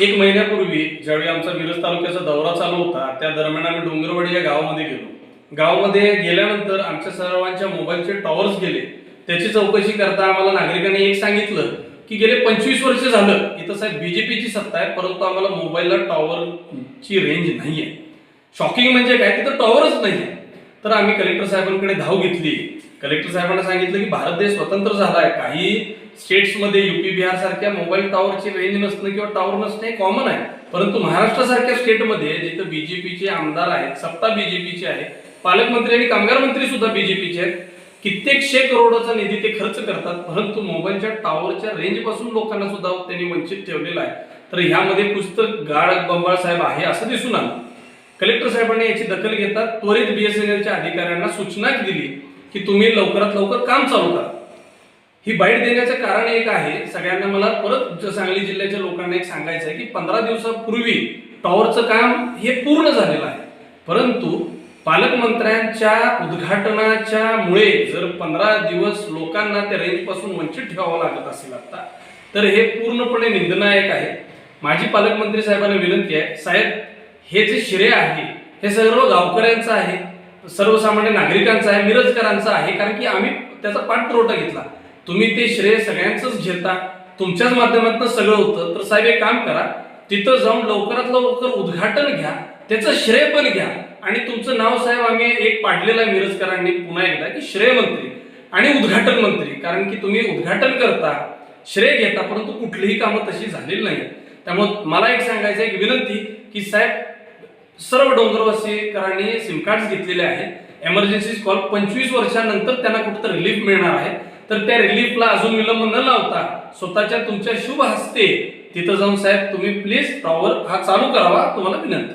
एक महिन्यापूर्वी ज्यावेळी आमचा मिरज तालुक्याचा दौरा चालू होता त्या दरम्यान आम्ही डोंगरवाडी या गावामध्ये गेलो. गावामध्ये गेल्यानंतर आमच्या सर्वांच्या मोबाईलचे टॉवर्स गेले. त्याची चौकशी करता आम्हाला नागरिकांनी एक सांगितलं की गेले पंचवीस वर्ष झालं इथं साहेब बीजेपीची सत्ता आहे परंतु आम्हाला मोबाईलला टॉवरची रेंज नाही आहे शॉकिंग म्हणजे काय? तिथं टॉवरच नाही आहे तर आम्ही कलेक्टर साहेबांकडे धाव घेतली. कलेक्टर साहेबांना सांगितलं की भारत देश स्वतंत्र झाला आहे. काही स्टेट्समध्ये युपी बिहार सारख्या मोबाईल टॉवरची रेंज नसणं किंवा टॉवर नसणं हे कॉमन आहे. परंतु महाराष्ट्रासारख्या स्टेटमध्ये जिथं बीजेपीचे आमदार आहेत सत्ता बीजेपीची आहे पालकमंत्री आणि कामगार मंत्री सुद्धा बीजेपीचे आहेत कित्येक शे करोडाचा निधी ते खर्च करतात परंतु मोबाईलच्या टॉवरच्या रेंजपासून लोकांना सुद्धा त्यांनी वंचित ठेवलेलं आहे. तर ह्यामध्ये पुस्तक गाळ बंबाळ साहेब आहे असं दिसून आलं. कलेक्टर साहेबांनी याची दखल घेतात त्वरित बीएसएनएलच्या अधिकाऱ्यांना सूचना दिली. की तुम्ही लवकरात लवकर काम चालू करा. ही बाईट देण्याचं कारण एक आहे सगळ्यांना मला परत सांगली जिल्ह्याच्या लोकांना एक सांगायचं आहे की पंधरा दिवसापूर्वी टॉवरचं काम हे पूर्ण झालेलं आहे. परंतु पालकमंत्र्यांच्या उद्घाटनाच्या मुळे जर पंधरा दिवस लोकांना त्या रेंजपासून वंचित ठेवावं लागत असेल आता तर हे पूर्णपणे निंदनायक आहे. माझी पालकमंत्री साहेबांना विनंती आहे साहेब हे जे श्रेय आहे हे सर्व गावकऱ्यांचं आहे. सर्वसामान्य नागरिकांचा आहे मिरजकरांचा आहे कारण की आम्ही त्याचा पाठपुरवठा घेतला. तुम्ही ते श्रेय सगळ्यांचंच घेता. तुमच्याच माध्यमातून सगळं होतं. तर साहेब एक काम करा. तिथं जाऊन लवकरात लवकर उद्घाटन घ्या. त्याचं श्रेय पण घ्या. आणि तुमचं नाव साहेब आम्ही एक पाडलेलं आहे मिरजकरांनी पुन्हा एकदा की श्रेय मंत्री आणि उद्घाटन मंत्री. कारण की तुम्ही उद्घाटन करता श्रेय घेता परंतु कुठलीही कामं तशी झालेली नाही त्यामुळे मला एक सांगायचं एक विनंती की साहेब सर्व डोंगरवासीकरांनी सिम कार्ड घेतलेले आहेत. एमर्जन्सी कॉल पंचवीस वर्षानंतर त्यांना कुठं रिलीफ मिळणार आहे. तर त्या रिलीफला अजून विलंब न लावता स्वतःच्या तुमच्या शुभ हस्ते तिथं जाऊन साहेब तुम्ही प्लीज टॉवर हा चालू करावा तुम्हाला विनंती.